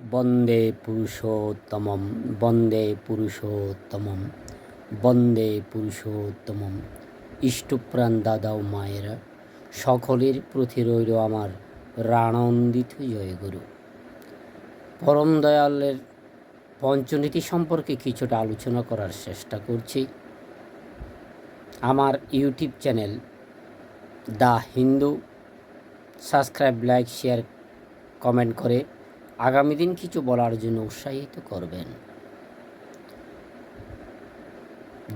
বন্দে পুরুষোত্তমম বন্দে পুরুষোত্তমম বন্দে পুরুষোত্তমম। ইষ্টপ্রাণ দাদাও মায়েরা, সকলের প্রতি রইল আমার রানন্দিত জয়গুরু। পরম দয়ালের পঞ্চনীতি সম্পর্কে কিছুটা আলোচনা করার চেষ্টা করছি। আমার YouTube channel the Hindu, subscribe, like, share, comment করে আগামী দিন কিছু বলার জন্য উৎসাহিত করবেন।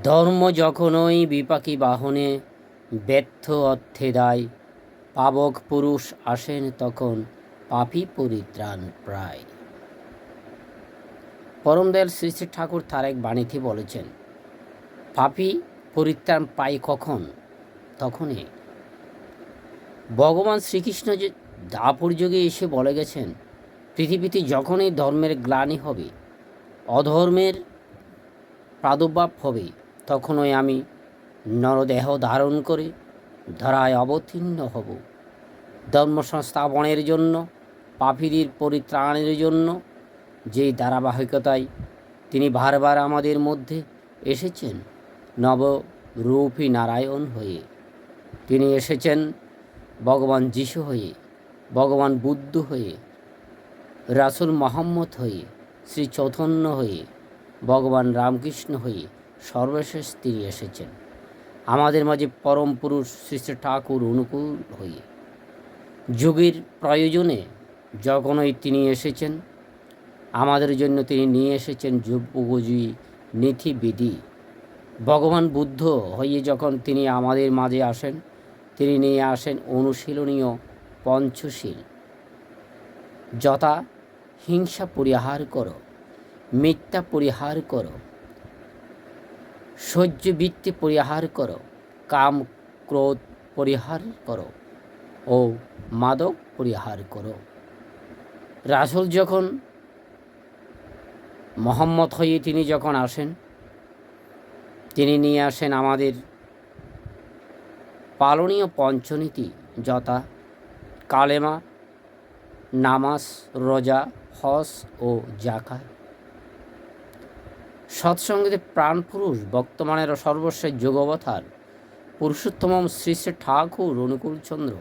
ধর্ম যখনই বিপাকী বাহনে ব্যর্থ অর্থে দায়, পাবক পুরুষ আসেন তখন পাপি পরিত্রাণ প্রায়। পরমদয়াল শ্রী শ্রী ঠাকুর তার এক বাণীতে বলেছেন, পাপী পরিত্রাণ পাই কখন? তখনই। ভগবান শ্রীকৃষ্ণ যে দাপুর যুগে এসে বলে গেছেন পৃথিবীতে যখনই ধর্মের গ্লানি হবে, অধর্মের প্রাদুর্ভাব হবে, তখনই আমি নরদেহ ধারণ করে, ধরায় অবতীর্ণ হব। ধর্ম সংস্থাপনের জন্য পাপিরির পরিত্রাণের জন্য, যেই ধারাবাহিকতায় তিনি বারবার আমাদের মধ্যে এসেছেন, নবরূপী নারায়ণ হয়ে। তিনি এসেছেন ভগবান যিশু হয়ে, ভগবান বুদ্ধ হয়ে রাসুল মোহাম্মদ হয়ে, শ্রী চৈতন্য হয়ে, ভগবান রামকৃষ্ণ হয়ে সর্বশেষ তিনি এসেছেন। আমাদের মাঝে পরম পুরুষ শ্রী ঠাকুর অনুকূল হয়ে। যুগের প্রয়োজনে যখনই তিনি এসেছেন, আমাদের জন্য তিনি নিয়ে এসেছেন যুগোপযোগী নীতিবিধি ভগবান বুদ্ধ হয়ে যখন তিনি আমাদের মাঝে আসেন, তিনি নিয়ে আসেন অনুশীলনীয় পঞ্চশীল। যথা হিংসা পরিহার করো, মিথ্যা পরিহার করো, সহ্য বৃত্তি পরিহার করো, কাম ক্রোধ পরিহার করো ও মাদক পরিহার করো। রাসুল যখন মোহাম্মদ হয়ে তিনি যখন আসেন, তিনি নিয়ে আসেন আমাদের পালনীয় পঞ্চনীতি, যথা কালেমা, নামাজ, রোজা হস ও জাকাত সৎসঙ্গীতে প্রাণপুরুষ বর্তমানের সর্বশেষ যোগবথার পুরুষোত্তম শ্রী শ্রী ঠাকুর অনুকূলচন্দ্র।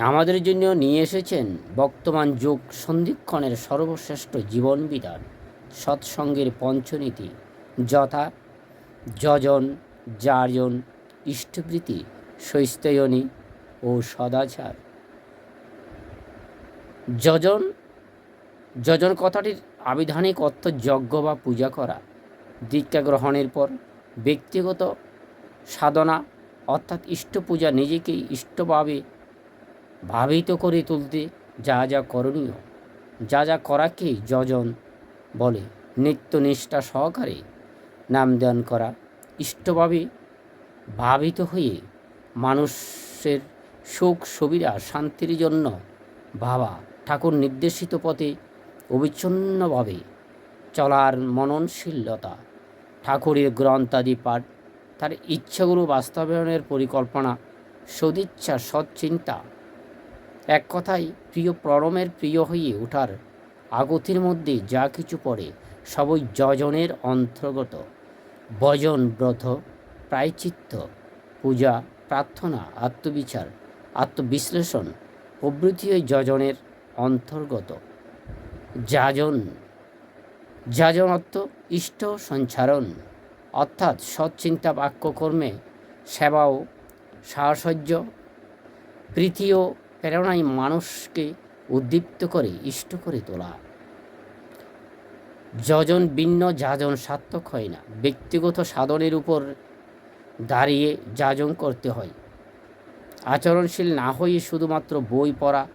আমাদের জন্য নিয়ে এসেছেন বর্তমান যোগ সন্ধিক্ষণের সর্বশ্রেষ্ঠ জীবন বিধান সৎসঙ্গের পঞ্চনীতি, যথা যজন যাজন ইষ্টবৃত্তি সৈস্তয়নী ও সদাচার। যজন যজন কথাটির আবিধানিক অর্থ যজ্ঞ বা পূজা করা, দীক্ষা গ্রহণের পর ব্যক্তিগত সাধনা, অর্থাৎ ইষ্ট পূজা নিজেকে ইষ্টভাবে ভাবিত করে তুলতে যা যা করণীয়, যা যা করাকেই যজন বলে। নিত্য নিষ্ঠা সহকারে নাম দান করা, ইষ্টভাবে ভাবিত হয়ে মানুষের সুখ সুবিধা, শান্তির জন্য ভাবা ঠাকুর নির্দেশিত পথে অবিচ্ছিন্নভাবে চলার মননশীলতা, ঠাকুরের গ্রন্থাদি পাঠ, তার ইচ্ছাগুলো বাস্তবায়নের পরিকল্পনা, সদিচ্ছা সৎচিন্তা। এক কথায়, প্রিয় প্ররমের প্রিয় হয়ে ওঠার আগতির মধ্যে যা কিছু পড়ে, সবই যজনের অন্তর্গত। ভজন, ব্রত, প্রায়চিত্ত, পূজা, প্রার্থনা, আত্মবিচার, আত্মবিশ্লেষণ প্রভৃতি ওই যজনের অন্তর্গত। যাজন। যাজন অর্থ ইষ্ট সঞ্চারণ। অর্থাৎ সৎচিন্তা বাক্যকর্মে সেবা ও সাহসর্য প্রীতি ও প্রেরণায় মানুষকে উদ্দীপ্ত করে, ইষ্ট করে তোলা। যজন ভিন্ন, যাজন সার্থক হয় না। ব্যক্তিগত সাধনের উপর দাঁড়িয়ে যাজন করতে হয়। আচরণশীল না হয়ে শুধুমাত্র বই পড়া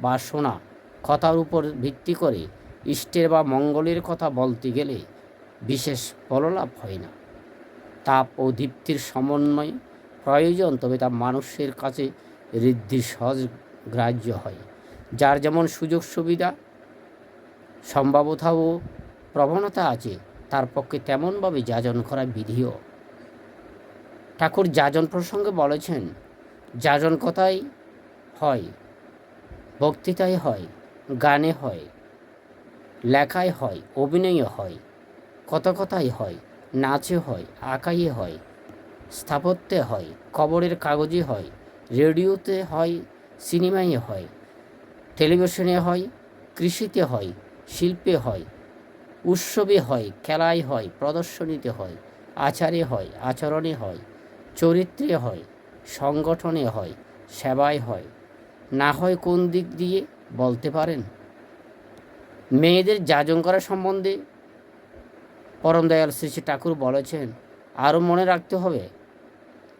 বা শোনা কথার উপর ভিত্তি করে ইষ্টের বা মঙ্গলের কথা বলতে গেলে বিশেষ ফললাভ হয় না। তাপ ও দীপ্তির সমন্বয় প্রয়োজন, তবে তা মানুষের কাছে ঋদ্ধির সহজ গ্রাহ্য হয়, যার যেমন সুযোগ সুবিধা সম্ভাবতা ও প্রবণতা আছে, তার পক্ষে তেমনভাবে যাজন করা বিধিও। ঠাকুর যাজন প্রসঙ্গে বলেছেন, যাজন কথাই হয়, বক্তৃতাই হয় গানে হয়, লেখায় হয়, অভিনয়ে হয় কথা কথাই হয়, নাচে হয় আঁকাইয়ে হয়, স্থাপত্যে হয়, খবরের কাগজে হয়, রেডিওতে হয়, সিনেমায় হয়, টেলিভিশনে হয়, কৃষিতে হয়, শিল্পে হয়, উৎসবে হয়, খেলায় হয়, প্রদর্শনীতে হয়, আচারে হয়, আচরণে হয়, চরিত্রে হয়, সংগঠনে হয়, সেবায় হয়, না হয় কোন দিক দিয়ে বলতে পারেন। মেয়েদের যাজন করা সম্বন্ধে পরম দয়াল শ্রী শ্রী ঠাকুর বলেছেন, আরও মনে রাখতে হবে,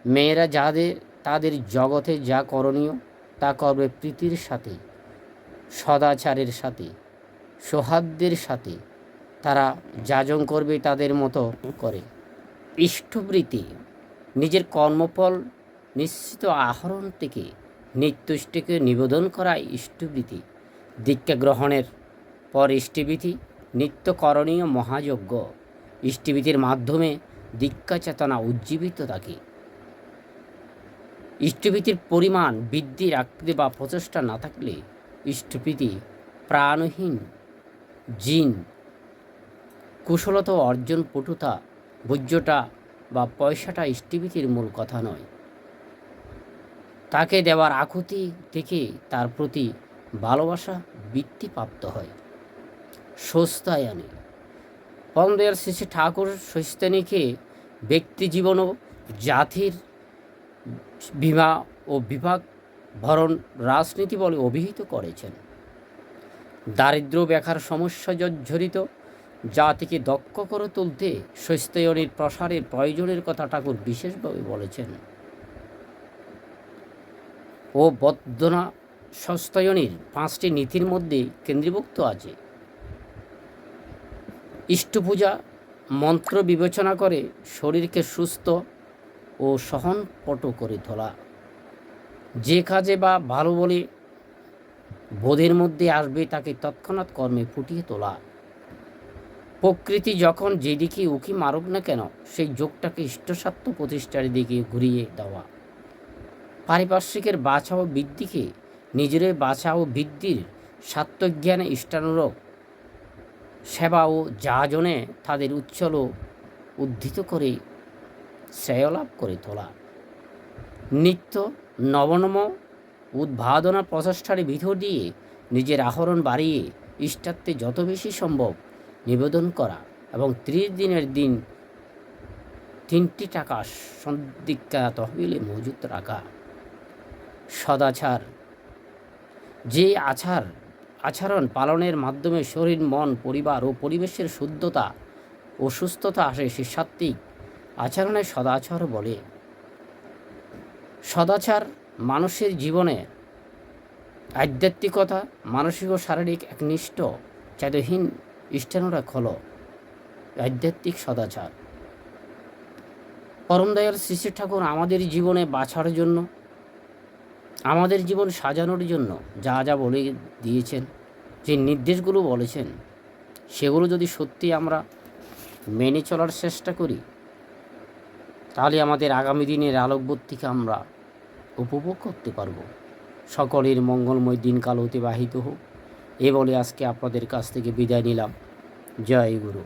মেয়েরা যাদের, তাদের জগতে যা করণীয় তা করবে প্রীতির সাথে, সদাচারের সাথে, সৌহার্দ্যের সাথে, তারা যাজন করবে তাদের মতো করে। ইষ্টবৃত্তি নিজের কর্মফল নিশ্চিত আহরণ থেকে নিত্যষ্টিকে নিবেদন করা ইষ্টবৃত্তি দীক্ষা গ্রহণের পর ইষ্টিবিধি নিত্য করণীয় মহাযজ্ঞ। ইষ্টিবিধির মাধ্যমে দীক্ষা চেতনা উজ্জীবিত থাকে। ইষ্টভীতির পরিমাণ বৃদ্ধি রাখতে বা প্রচেষ্টা না থাকলে ইষ্টভীতি প্রাণহীন। জিন, কুশলতা অর্জন পটুতা ভোজ্যটা বা পয়সাটা ইষ্টভীতির মূল কথা নয়। তাকে দেওয়ার আকুতি থেকে তার প্রতি ভালোবাসা বৃত্তিপ্রাপ্ত হয়। স্বস্তায়নে পরমদয়াল শ্রী ঠাকুর স্বস্তানীকে ব্যক্তি জীবন ও জাতির বিমা ও বিভাগ ভরণ রাজনীতি বলে অভিহিত করেছেন। দারিদ্র বেকার সমস্যা জর্জরিত জাতিকে দক্ষ করে তুলতে স্বস্তায়নের প্রসারের প্রয়োজনের কথা ঠাকুর বিশেষভাবে বলেছেন। ও বদ্ধনা সস্তায়নের পাঁচটি নীতির মধ্যে কেন্দ্রীভুক্ত আছে। ইষ্টপূজা, মন্ত্র বিবেচনা করে শরীরকে সুস্থ ও সহনপট করে তোলা। যে কাজে বা ভালো বলে বোধের মধ্যে আসবে তাকে তৎক্ষণাৎ কর্মে ফুটিয়ে তোলা। প্রকৃতি যখন যেদিকে উকি মারুক না কেন, সেই যোগটাকে ইষ্টসাত্য প্রতিষ্ঠার দিকে ঘুরিয়ে দেওয়া। পারিপার্শ্বিকের বাছা ও বৃদ্ধিকে নিজের বাছা ও বৃদ্ধির সাত্ত্বজ্ঞানে ইষ্টানুরূপ সেবা ও যাজনে তাদের উচ্ছল উদ্ধৃত করে শ্রেয় লাভ করে তোলা। নিত্য নবনম উদ্ভাবনা প্রচেষ্টার ভিতর দিয়ে নিজের আহরণ বাড়িয়ে ইষ্টাত্বে যত বেশি সম্ভব নিবেদন করা এবং ত্রিশ দিনের দিন তিনটি টাকা সন্দিক্ষা তহবিলে মজুত রাখা। সদাচার। যে আচার, আচরণ পালনের মাধ্যমে শরীর, মন, পরিবার ও পরিবেশের শুদ্ধতা ও সুস্থতা আসে, সে সাত্ত্বিক আচরণের সদাচার বলে। সদাচার মানুষের জীবনে আধ্যাত্মিকতা, মানসিক ও শারীরিক একনিষ্ঠ চাঁদহীন ইষ্টানুরা হল আধ্যাত্মিক সদাচার। পরম দয়াল শ্রী শ্রী ঠাকুর আমাদের জীবনে বাছার জন্য আমাদের জীবন সাজানোর জন্য যা যা বলে দিয়েছেন, যে নির্দেশগুলো বলেছেন, সেগুলো যদি সত্যি আমরা মেনে চলার চেষ্টা করি, তাহলে আমাদের আগামী দিনের আলোকবর্তীকে আমরা উপভোগ করতে পারব। সকলের মঙ্গলময় দিনকাল অতিবাহিত হোক। এ বলে আজকে আপনাদের কাছ থেকে বিদায় নিলাম। জয় গুরু।